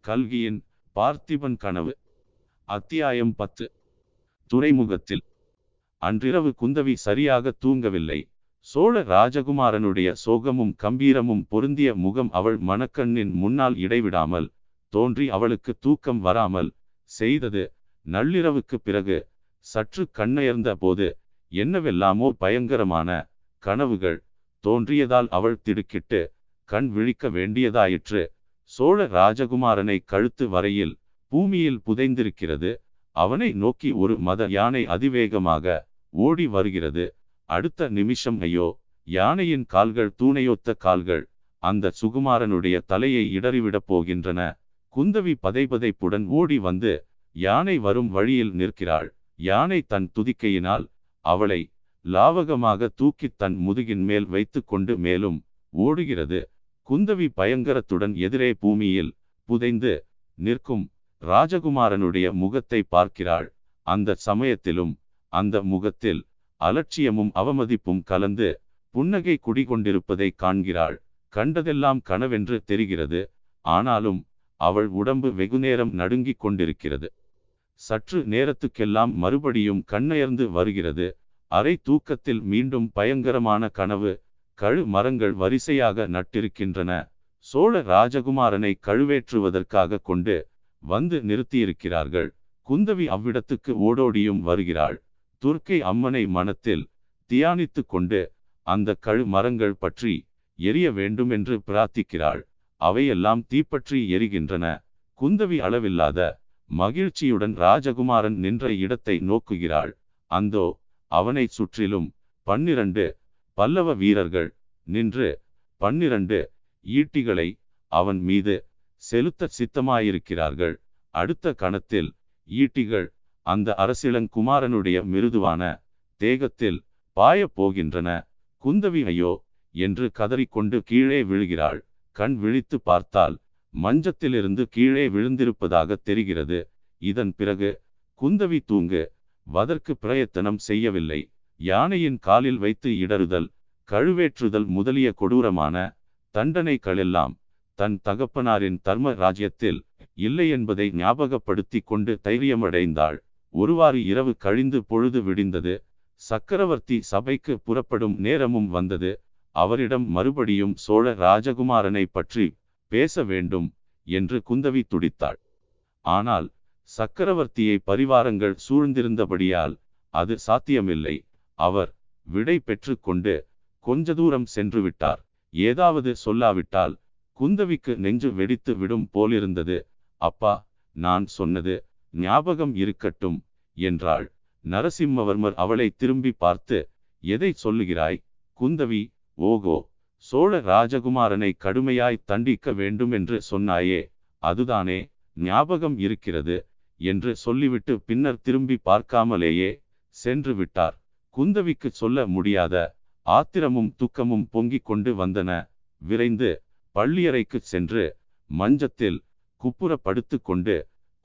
கல்கியின் பார்த்திபன் கனவு அத்தியாயம் பத்து. துறைமுகத்தில். அன்றிரவு குந்தவி சரியாக தூங்கவில்லை. சோழ ராஜகுமாரனுடைய சோகமும் கம்பீரமும் பொருந்திய முகம் அவள் மணக்கண்ணின் முன்னால் இடைவிடாமல் தோன்றி அவளுக்கு தூக்கம் வராமல் செய்தது நள்ளிரவுக்கு பிறகு சற்று கண்ணயர்ந்த போது என்னவெல்லாமோ பயங்கரமான கனவுகள் தோன்றியதால் அவள் திடுக்கிட்டு கண் விழிக்க வேண்டியதாயிற்று. சோழ ராஜகுமாரனை கழுத்து வரையில் பூமியில் புதைந்திருக்கிறது. அவனை நோக்கி ஒரு மத யானை அதிவேகமாக ஓடி வருகிறது. அடுத்த நிமிஷம் ஐயோ யானையின் கால்கள் தூணையொத்த கால்கள் அந்த சுகுமாரனுடைய தலையை இடறிவிடப் போகின்றன. குந்தவி பதைபதைப்புடன் ஓடி வந்து யானை வரும் வழியில் நிற்கிறாள். யானை தன் துதிக்கையினால் அவளை லாவகமாக தூக்கி தன் முதுகின் மேல் வைத்து கொண்டு மேலும் ஓடுகிறது. குந்தவி பயங்கரத்துடன் எதிரே பூமியில் புதைந்து நிற்கும் ராஜகுமாரனுடைய முகத்தை பார்க்கிறாள். அந்த சமயத்திலும் அந்த முகத்தில் அலட்சியமும் அவமதிப்பும் கலந்து புன்னகை குடிகொண்டிருப்பதை காண்கிறாள். கண்டதெல்லாம் கனவென்று தெரிகிறது. ஆனாலும் அவள் உடம்பு வெகுநேரம் நடுங்கிக் கொண்டிருக்கிறது. சற்று நேரத்துக்கெல்லாம் மறுபடியும் கண்ணயர்ந்து வருகிறது. அரை தூக்கத்தில் மீண்டும் பயங்கரமான கனவு கழு மரங்கள் வரிசையாக நட்டிருக்கின்றன. சோழ ராஜகுமாரனை கழுவேற்றுவதற்காக கொண்டு வந்து நிறுத்தியிருக்கிறார்கள். குந்தவி அவ்விடத்துக்கு ஓடோடியும் வருகிறாள். துர்க்கை அம்மனை மனத்தில் தியானித்து கொண்டு அந்த கழு மரங்கள் பற்றி எரிய வேண்டுமென்று பிரார்த்திக்கிறாள். அவையெல்லாம் தீப்பற்றி எரிகின்றன. குந்தவி அளவில்லாத மகிழ்ச்சியுடன் ராஜகுமாரன் நின்ற இடத்தை நோக்குகிறாள். அந்தோ அவனை சுற்றிலும் பன்னிரண்டு பல்லவ வீரர்கள் நின்று பன்னிரண்டு ஈட்டிகளை அவன் மீது செலுத்த சித்தமாயிருக்கிறார்கள். அடுத்த கணத்தில் ஈட்டிகள் அந்த அரசிளங்குமாரனுடைய மிருதுவான தேகத்தில் பாயப் போகின்றன. குந்தவி ஐயோ என்று கதறிக்கொண்டு கீழே விழுகிறாள். கண் விழித்து பார்த்தால் மஞ்சத்திலிருந்து கீழே விழுந்திருப்பதாக தெரிகிறது. இதன் பிறகு குந்தவி தூங்கு. வதற்கு பிரயத்தனம் செய்யவில்லை. யானையின் காலில் வைத்து இடறுதல் கழுவேற்றுதல் முதலிய கொடூரமான தண்டனைகளெல்லாம் தன் தகப்பனாரின் தர்ம ராஜ்யத்தில் இல்லை என்பதை ஞாபகப்படுத்தி கொண்டு தைரியமடைந்தாள். ஒருவாறு இரவு கழிந்து பொழுது விடிந்தது. சக்கரவர்த்தி சபைக்கு புறப்படும் நேரமும் வந்தது. அவரிடம் மறுபடியும் சோழ ராஜகுமாரனை பற்றி பேச வேண்டும் என்று குந்தவி துடித்தாள். ஆனால் சக்கரவர்த்தியை பரிவாரங்கள் சூழ்ந்திருந்தபடியால் அது சாத்தியமில்லை. அவர் விடை பெற்றுக்கொண்டு கொஞ்ச தூரம் சென்று விட்டார். ஏதாவது சொல்லாவிட்டால் குந்தவிக்கு நெஞ்சு வெடித்து விடும் போலிருந்தது. அப்பா நான் சொன்னது ஞாபகம் இருக்கட்டும் என்றாள். நரசிம்மவர்மர் அவளை திரும்பி பார்த்து எதை சொல்லுகிறாய் குந்தவி? ஓகோ சோழ ராஜகுமாரனை கடுமையாய் தண்டிக்க வேண்டும் என்று சொன்னாயே அதுதானே ஞாபகம் இருக்கிறது என்று சொல்லிவிட்டு பின்னர் திரும்பி பார்க்காமலேயே சென்று விட்டார். குந்தவிக்கு சொல்ல முடியாத ஆத்திரமும் துக்கமும் பொங்கிக் கொண்டு வந்தன. விரைந்து பள்ளியறைக்கு சென்று மஞ்சத்தில் குப்புற படுத்து கொண்டு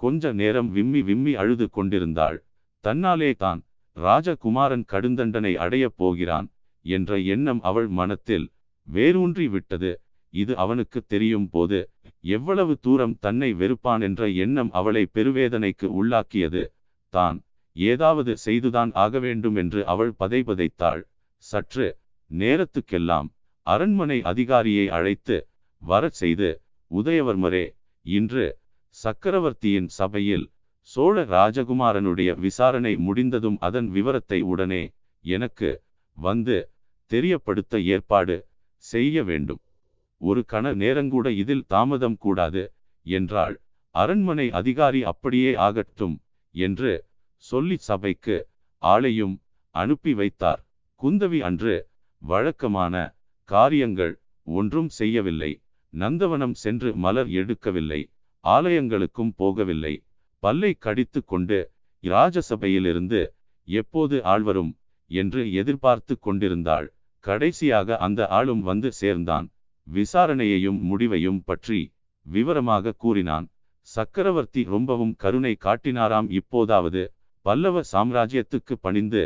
கொஞ்ச நேரம் விம்மி விம்மி அழுது கொண்டிருந்தாள். தன்னாலே தான் ராஜகுமாரன் கடுந்தண்டனை அடையப் போகிறான் என்ற எண்ணம் அவள் மனத்தில் வேரூன்றி விட்டது இது அவனுக்கு தெரியும் போது எவ்வளவு தூரம் தன்னை வெறுப்பான் என்ற எண்ணம் அவளை பெருவேதனைக்கு உள்ளாக்கியது. தான் ஏதாவது செய்துதான் ஆக வேண்டும் என்று அவள் பதைபதைத்தாள். சற்று நேரத்துக்கெல்லாம் அரண்மனை அதிகாரியை அழைத்து வரச் செய்து உதயவர்மரே இன்று சக்கரவர்த்தியின் சபையில் சோழ ராஜகுமாரனுடைய விசாரணை முடிந்ததும் அதன் விவரத்தை உடனே எனக்கு வந்து தெரியப்படுத்த ஏற்பாடு செய்ய வேண்டும். ஒரு கண நேரங்கூட இதில் தாமதம் கூடாது என்றாள். அரண்மனை அதிகாரி அப்படியே ஆகட்டும் என்று சொல்லி சபைக்கு ஆளையும் அனுப்பி வைத்தார். குந்தவி அன்று வழக்கமான காரியங்கள் ஒன்றும் செய்யவில்லை. நந்தவனம் சென்று மலர் எடுக்கவில்லை. ஆலயங்களுக்கும் போகவில்லை. பல்லை கடித்து கொண்டு இராஜசபையிலிருந்து எப்போது ஆழ்வரும் என்று எதிர்பார்த்து கொண்டிருந்தாள். கடைசியாக அந்த ஆளும் வந்து சேர்ந்தான். விசாரணையையும் முடிவையும் பற்றி விவரமாக கூறினான். சக்கரவர்த்தி ரொம்பவும் கருணை காட்டினாராம். இப்போதாவது பல்லவ சாம்ராஜ்யத்துக்கு பணிந்து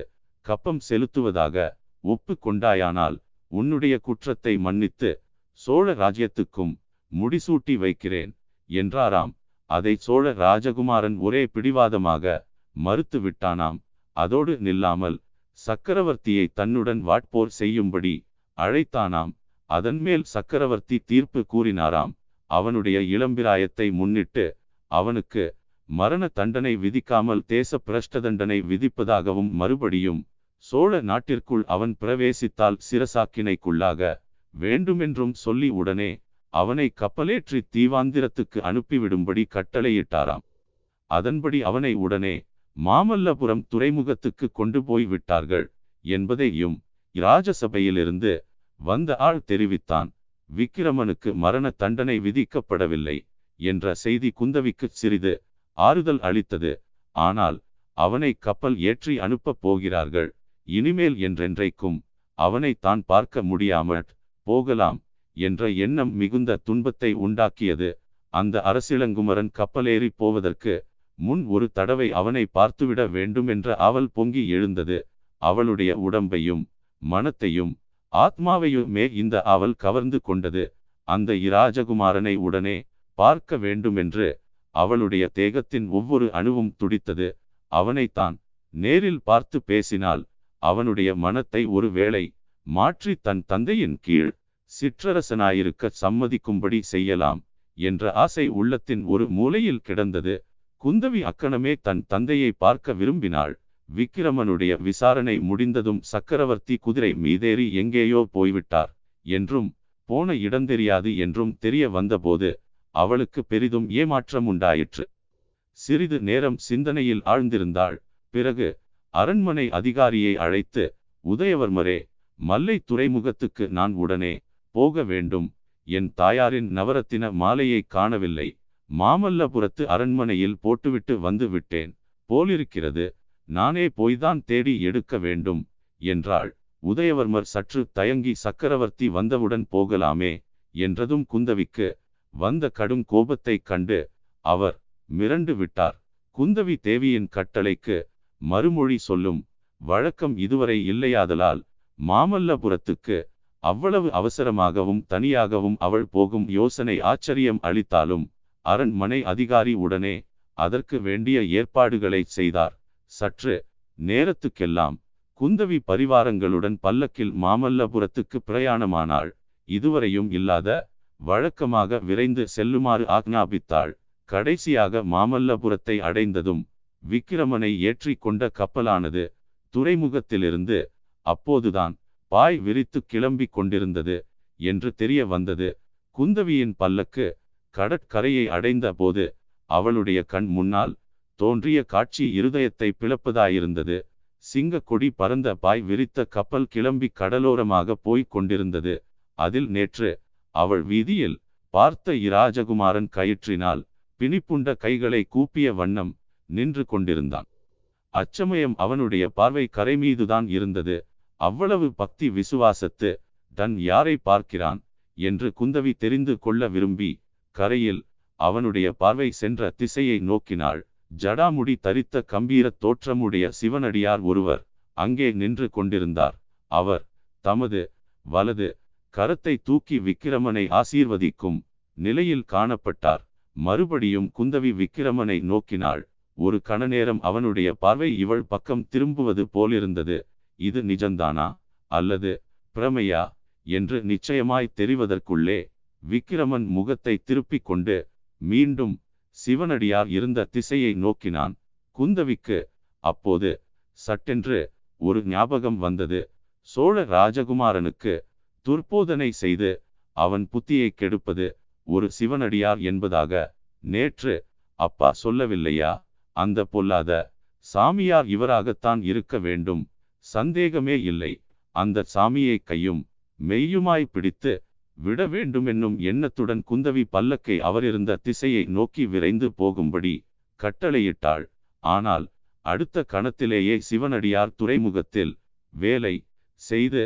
கப்பம் செலுத்துவதாக ஒப்பு கொண்டாயானால் உன்னுடைய குற்றத்தை மன்னித்து சோழ ராஜ்யத்துக்கும் முடிசூட்டி வைக்கிறேன் என்றாராம். அதை சோழ ராஜகுமாரன் ஒரே பிடிவாதமாக மறுத்து விட்டானாம் அதோடு நில்லாமல் சக்கரவர்த்தியை தன்னுடன் வாட்போர் செய்யும்படி அழைத்தானாம். அதன்மேல் சக்கரவர்த்தி தீர்ப்பு கூறினாராம். அவனுடைய இளம்பிராயத்தை முன்னிட்டு அவனுக்கு மரண தண்டனை விதிக்காமல் தேச பிரஷ்ட தண்டனை விதிப்பதாகவும் மறுபடியும் சோழ நாட்டிற்குள் அவன் பிரவேசித்தால் சிரசாக்கினைக்குள்ளாக வேண்டுமென்றும் சொல்லி உடனே அவனை கப்பலேற்றி தீவாந்திரத்துக்கு அனுப்பிவிடும்படி கட்டளையிட்டாராம். அதன்படி அவனை உடனே மாமல்லபுரம் துறைமுகத்துக்கு கொண்டு போய் விட்டார்கள் என்பதையும் இராஜசபையிலிருந்து வந்த ஆள் தெரிவித்தான். விக்கிரமனுக்கு மரண தண்டனை விதிக்கப்படவில்லை என்ற செய்தி குந்தவிக்கு சிறிது ஆறுதல் அளித்தது. ஆனால் அவனை கப்பல் ஏற்றி அனுப்பப் போகிறார்கள். இனிமேல் என்றென்றைக்கும் அவனை தான் பார்க்க முடியாமல் போகலாம் என்ற எண்ணம் மிகுந்த துன்பத்தை உண்டாக்கியது. அந்த அரசிளங்குமரன் கப்பலேறி போவதற்கு முன் ஒரு தடவை அவனை பார்த்துவிட வேண்டுமென்ற அவள் பொங்கி எழுந்தது. அவளுடைய உடம்பையும் மனத்தையும் ஆத்மாவையுமே இந்த அவள் கவர்ந்து கொண்டது. அந்த இராஜகுமாரனை உடனே பார்க்க வேண்டுமென்று அவளுடைய தேகத்தின் ஒவ்வொரு அணுவும் துடித்தது. அவனைத்தான் நேரில் பார்த்து பேசினால் அவனுடைய மனத்தை ஒருவேளை மாற்றி தன் தந்தையின் கீழ் சிற்றரசனாயிருக்க சம்மதிக்கும்படி செய்யலாம் என்ற ஆசை உள்ளத்தின் ஒரு மூலையில் கிடந்தது. குந்தவி அக்கணமே தன் தந்தையை பார்க்க விரும்பினாள். விக்கிரமனுடைய விசாரணை முடிந்ததும் சக்கரவர்த்தி குதிரை மீதேறி எங்கேயோ போய்விட்டார். என்றும் போன இடந்தெரியாது என்றும் தெரிய வந்தபோது அவளுக்கு பெரிதும் ஏமாற்றம் உண்டாயிற்று சிறிது நேரம் சிந்தனையில் ஆழ்ந்திருந்தாள். பிறகு அரண்மனை அதிகாரியை அழைத்து உதயவர்மரே மல்லை துறைமுகத்துக்கு நான் உடனே போக வேண்டும். என் தாயாரின் நவரத்தின மாலையை காணவில்லை. மாமல்லபுரத்து அரண்மனையில் போட்டுவிட்டு வந்து விட்டேன். போலிருக்கிறது நானே போய்தான் தேடி எடுக்க வேண்டும் என்றாள். உதயவர்மர் சற்று தயங்கி சக்கரவர்த்தி வந்தவுடன் போகலாமே என்றதும் குந்தவிக்கு. வந்த கடும் கோபத்தைக் கண்டு அவர் மிரண்டு விட்டார். குந்தவி தேவியின் கட்டளைக்கு மறுமொழி சொல்லும் வழக்கம் இதுவரை இல்லையாதலால் மாமல்லபுரத்துக்கு அவ்வளவு அவசரமாகவும் தனியாகவும் அவள் போகும் யோசனை ஆச்சரியம் அளித்தாலும் அரண்மனை அதிகாரி உடனே அதற்கு வேண்டிய ஏற்பாடுகளை செய்தார். சற்று நேரத்துக்கெல்லாம் குந்தவி பரிவாரங்களுடன் பல்லக்கில் மாமல்லபுரத்துக்கு பிரயாணமானாள். இதுவரையும் இல்லாத வழக்கமாக விரைந்து செல்லுமாறு ஆக்ஞாபித்தாள். கடைசியாக மாமல்லபுரத்தை அடைந்ததும் விக்கிரமனை ஏற்றி கொண்ட கப்பலானது துறைமுகத்திலிருந்து அப்போதுதான் பாய் விரித்து கிளம்பிக் கொண்டிருந்தது என்று தெரிய வந்தது. குந்தவியின் பல்லக்கு கடற்கரையை அடைந்த போது அவளுடைய கண் முன்னால் தோன்றிய காட்சி இருதயத்தை பிளப்பதாயிருந்தது. சிங்கக்கொடி கொடி பறந்த பாய் விரித்த கப்பல் கிளம்பி கடலோரமாக போய்க் கொண்டிருந்தது. அதில் நேற்று அவள் வீதியில் பார்த்த இராஜகுமாரன் கயிற்றினால் பிணிப்புண்ட கைகளை கூப்பிய வண்ணம் நின்று கொண்டிருந்தான். அச்சமயம் அவனுடைய பார்வை கரை மீதுதான் இருந்தது. அவ்வளவு பக்தி விசுவாசத்து தன் யாரை பார்க்கிறான் என்று குந்தவி தெரிந்து கொள்ள விரும்பி கரையில் அவனுடைய பார்வை சென்ற திசையை நோக்கினாள். ஜடாமுடி தரித்த கம்பீர தோற்றமுடைய சிவனடியார் ஒருவர் அங்கே நின்று கொண்டிருந்தார். அவர் தமது வலது கரத்தை தூக்கி விக்கிரமனை ஆசீர்வதிக்கும் நிலையில் காணப்பட்டார். மறுபடியும் குந்தவி விக்கிரமனை நோக்கினாள். ஒரு கணநேரம் அவனுடைய பார்வை இவள் பக்கம் திரும்புவது போலிருந்தது. இது நிஜந்தானா அல்லது பிரமையா? என்று நிச்சயமாய் தெரிவதற்குள்ளே விக்கிரமன் முகத்தை திருப்பிக் கொண்டு மீண்டும் சிவனடியார் இருந்த திசையை நோக்கினான். குந்தவிக்கு அப்போது சட்டென்று ஒரு ஞாபகம் வந்தது. சோழ ராஜகுமாரனுக்கு துர்போதனை செய்து அவன் புத்தியை கெடுப்பது ஒரு சிவனடியார் என்பதாக நேற்று அப்பா சொல்லவில்லையா? அந்த பொல்லாத சாமியார் இவராகத்தான் இருக்க வேண்டும். சந்தேகமே இல்லை. அந்த சாமியை கையும் மெய்யுமாய் பிடித்து விட வேண்டுமென்னும் எண்ணத்துடன் குந்தவி பல்லக்கை அவரிருந்த திசையை நோக்கி விரைந்து போகும்படி கட்டளையிட்டாள். ஆனால் அடுத்த கணத்திலேயே சிவனடியார் துறைமுகத்தில் வேலை செய்து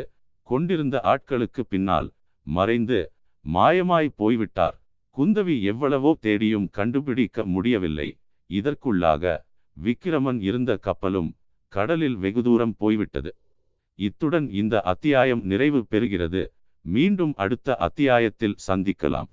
கொண்டிருந்த ஆட்களுக்கு பின்னால் மறைந்து மாயமாய் போய்விட்டார். குந்தவி எவ்வளவோ தேடியும் கண்டுபிடிக்க முடியவில்லை. இதற்குள்ளாக விக்கிரமன் இருந்த கப்பலும் கடலில் வெகு தூரம் போய்விட்டது. இத்துடன் இந்த அத்தியாயம் நிறைவு பெறுகிறது. மீண்டும் அடுத்த அத்தியாயத்தில் சந்திக்கலாம்.